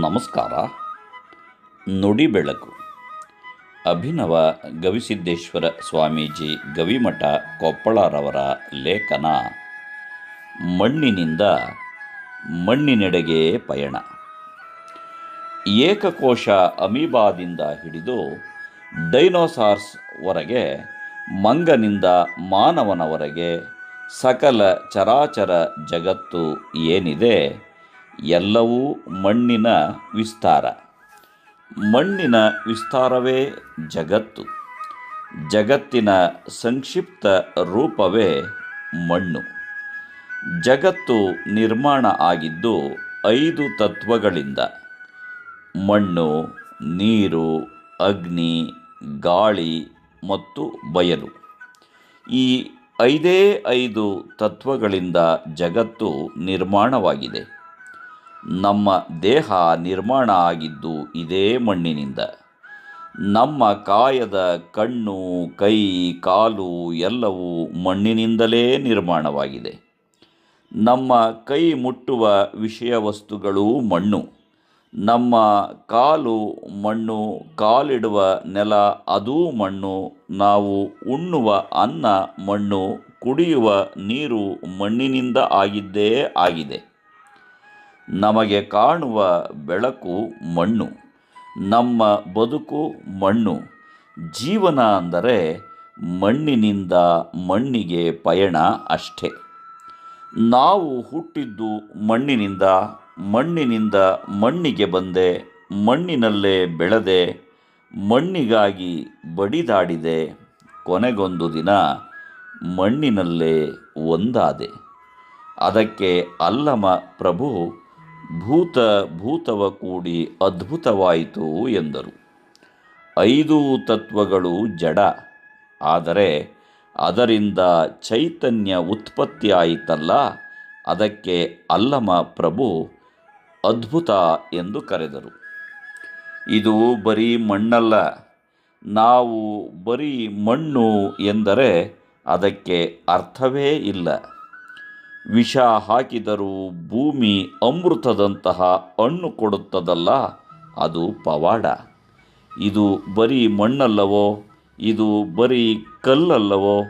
ನಮಸ್ಕಾರ. ನುಡಿ ಬೆಳಕು. ಅಭಿನವ ಗವಿಸಿದ್ದೇಶ್ವರ ಸ್ವಾಮೀಜಿ ಗವಿಮಠ ಕೊಪ್ಪಳರವರ ಲೇಖನ. ಮಣ್ಣಿನಿಂದ ಮಣ್ಣಿನೆಡೆಗೆ ಪಯಣ. ಏಕಕೋಶ ಅಮೀಬಾದಿಂದ ಹಿಡಿದು ಡೈನೋಸಾರ್ಸ್ ವರೆಗೆ ಮಂಗನಿಂದ ಮಾನವನವರೆಗೆ ಸಕಲ ಚರಾಚರ ಜಗತ್ತು ಏನಿದೆ? ಎಲ್ಲವೂ ಮಣ್ಣಿನ ವಿಸ್ತಾರ. ಮಣ್ಣಿನ ವಿಸ್ತಾರವೇ ಜಗತ್ತು. ಜಗತ್ತಿನ ಸಂಕ್ಷಿಪ್ತ ರೂಪವೇ ಮಣ್ಣು. ಜಗತ್ತು ನಿರ್ಮಾಣ ಆಗಿದ್ದು ಐದು ತತ್ವಗಳಿಂದ. ಮಣ್ಣು, ನೀರು, ಅಗ್ನಿ, ಗಾಳಿ ಮತ್ತು ಬಯಲು. ಈ ಐದೇ ಐದು ತತ್ವಗಳಿಂದ ಜಗತ್ತು ನಿರ್ಮಾಣವಾಗಿದೆ. ನಮ್ಮ ದೇಹ ನಿರ್ಮಾಣ ಆಗಿದ್ದು ಇದೇ ಮಣ್ಣಿನಿಂದ. ನಮ್ಮ ಕಾಯದ ಕಣ್ಣು, ಕೈ, ಕಾಲು ಎಲ್ಲವೂ ಮಣ್ಣಿನಿಂದಲೇ ನಿರ್ಮಾಣವಾಗಿದೆ. ನಮ್ಮ ಕೈ ಮುಟ್ಟುವ ವಿಷಯ ವಸ್ತುಗಳು ಮಣ್ಣು. ನಮ್ಮ ಕಾಲು ಮಣ್ಣು, ಕಾಲಿಡುವ ನೆಲ ಅದೂ ಮಣ್ಣು. ನಾವು ಉಣ್ಣುವ ಅನ್ನ ಮಣ್ಣು, ಕುಡಿಯುವ ನೀರು ಮಣ್ಣಿನಿಂದ ಆಗಿದ್ದೇ ಆಗಿದೆ. ನಮಗೆ ಕಾಣುವ ಬೆಳಕು ಮಣ್ಣು, ನಮ್ಮ ಬದುಕು ಮಣ್ಣು. ಜೀವನ ಅಂದರೆ ಮಣ್ಣಿನಿಂದ ಮಣ್ಣಿಗೆ ಪಯಣ ಅಷ್ಟೇ. ನಾವು ಹುಟ್ಟಿದ್ದು ಮಣ್ಣಿನಿಂದ ಮಣ್ಣಿನಿಂದ ಮಣ್ಣಿಗೆ ಬಂದೆ, ಮಣ್ಣಿನಲ್ಲೇ ಬೆಳೆದೆ, ಮಣ್ಣಿಗಾಗಿ ಬಡಿದಾಡಿದೆ. ಕೊನೆಗೊಂದು ದಿನ ಮಣ್ಣಿನಲ್ಲೇ ಒಂದಾದೆ. ಅದಕ್ಕೆ ಅಲ್ಲಮ ಪ್ರಭು ಭೂತ ಭೂತವ ಕೂಡಿ ಅದ್ಭುತವಾಯಿತು ಎಂದರು. ಐದು ತತ್ವಗಳು ಜಡ, ಆದರೆ ಅದರಿಂದ ಚೈತನ್ಯ ಉತ್ಪತ್ತಿಯಾಯಿತಲ್ಲ, ಅದಕ್ಕೆ ಅಲ್ಲಮ ಪ್ರಭು ಅದ್ಭುತ ಎಂದು ಕರೆದರು. ಇದು ಬರೀ ಮಣ್ಣಲ್ಲ, ನಾವು ಬರೀ ಮಣ್ಣು ಎಂದರೆ ಅದಕ್ಕೆ ಅರ್ಥವೇ ಇಲ್ಲ. ವಿಷ ಹಾಕಿದರೂ ಭೂಮಿ ಅಮೃತದಂತಹ ಹಣ್ಣು ಕೊಡುತ್ತದಲ್ಲ, ಅದು ಪವಾಡ. ಇದು ಬರೀ ಮಣ್ಣಲ್ಲವೋ? ಇದು ಬರೀ ಕಲ್ಲಲ್ಲವೋ?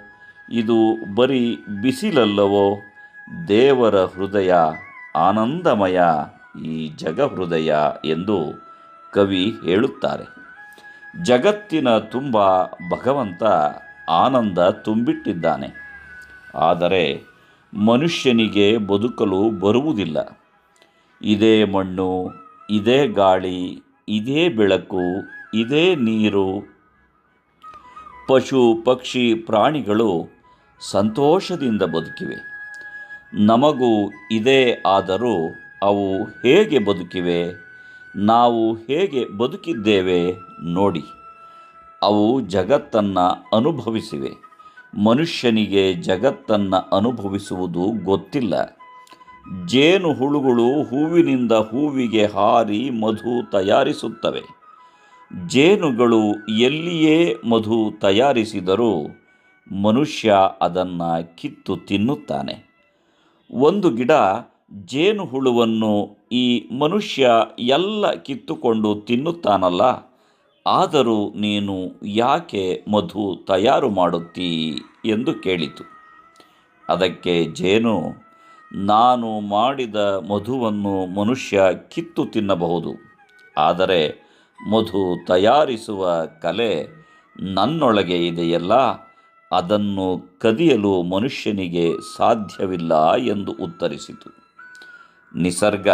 ಇದು ಬರೀ ಬಿಸಿಲಲ್ಲವೋ? ದೇವರ ಹೃದಯ ಆನಂದಮಯ ಈ ಜಗ ಹೃದಯ ಎಂದು ಕವಿ ಹೇಳುತ್ತಾರೆ. ಜಗತ್ತಿನ ತುಂಬ ಭಗವಂತ ಆನಂದ ತುಂಬಿಟ್ಟಿದ್ದಾನೆ. ಆದರೆ ಮನುಷ್ಯನಿಗೆ ಬದುಕಲು ಬರುವುದಿಲ್ಲ. ಇದೇ ಮಣ್ಣು, ಇದೇ ಗಾಳಿ, ಇದೇ ಬೆಳಕು, ಇದೇ ನೀರು. ಪಶು, ಪಕ್ಷಿ, ಪ್ರಾಣಿಗಳು ಸಂತೋಷದಿಂದ ಬದುಕಿವೆ. ನಮಗೂ ಇದೇ ಆದರೂ ಅವು ಹೇಗೆ ಬದುಕಿವೆ? ನಾವು ಹೇಗೆ ಬದುಕಿದ್ದೇವೆ ನೋಡಿ. ಅವು ಜಗತ್ತನ್ನು ಅನುಭವಿಸಿವೆ. ಮನುಷ್ಯನಿಗೆ ಜಗತ್ತನ್ನು ಅನುಭವಿಸುವುದು ಗೊತ್ತಿಲ್ಲ. ಜೇನು ಹುಳುಗಳು ಹೂವಿನಿಂದ ಹೂವಿಗೆ ಹಾರಿ ಮಧು ತಯಾರಿಸುತ್ತವೆ. ಜೇನುಗಳು ಎಲ್ಲಿಯೇ ಮಧು ತಯಾರಿಸಿದರೂ ಮನುಷ್ಯ ಅದನ್ನು ಕಿತ್ತು ತಿನ್ನುತ್ತಾನೆ. ಒಂದು ಗಿಡ ಜೇನು ಹುಳುವನ್ನು ಈ ಮನುಷ್ಯ ಎಲ್ಲ ಕಿತ್ತುಕೊಂಡು ತಿನ್ನುತ್ತಾನಲ್ಲ? ಆದರೂ ನೀನು ಯಾಕೆ ಮಧು ತಯಾರು ಮಾಡುತ್ತೀ ಎಂದು ಕೇಳಿತು. ಅದಕ್ಕೆ ಜೇನು, ನಾನು ಮಾಡಿದ ಮಧುವನ್ನು ಮನುಷ್ಯ ಕಿತ್ತು ತಿನ್ನಬಹುದು, ಆದರೆ ಮಧು ತಯಾರಿಸುವ ಕಲೆ ನನ್ನೊಳಗೆ ಇದೆಯಲ್ಲ, ಅದನ್ನು ಕದಿಯಲು ಮನುಷ್ಯನಿಗೆ ಸಾಧ್ಯವಿಲ್ಲ ಎಂದು ಉತ್ತರಿಸಿತು. ನಿಸರ್ಗ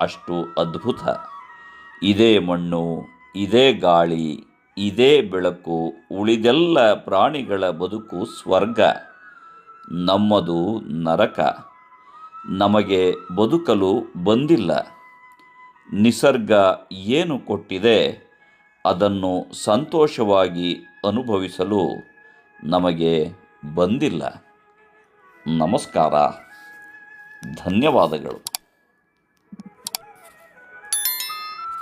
ಅಷ್ಟು ಅದ್ಭುತ. ಇದೇ ಮಣ್ಣು ಇದೇ ಗಾಳಿ, ಇದೇ ಬೆಳಕು, ಉಳಿದೆಲ್ಲ ಪ್ರಾಣಿಗಳ ಬದುಕು ಸ್ವರ್ಗ, ನಮ್ಮದು ನರಕ. ನಮಗೆ ಬದುಕಲು ಬಂದಿಲ್ಲ. ನಿಸರ್ಗ ಏನು ಕೊಟ್ಟಿದೆ ಅದನ್ನು ಸಂತೋಷವಾಗಿ ಅನುಭವಿಸಲು ನಮಗೆ ಬಂದಿಲ್ಲ. ನಮಸ್ಕಾರ. ಧನ್ಯವಾದಗಳು.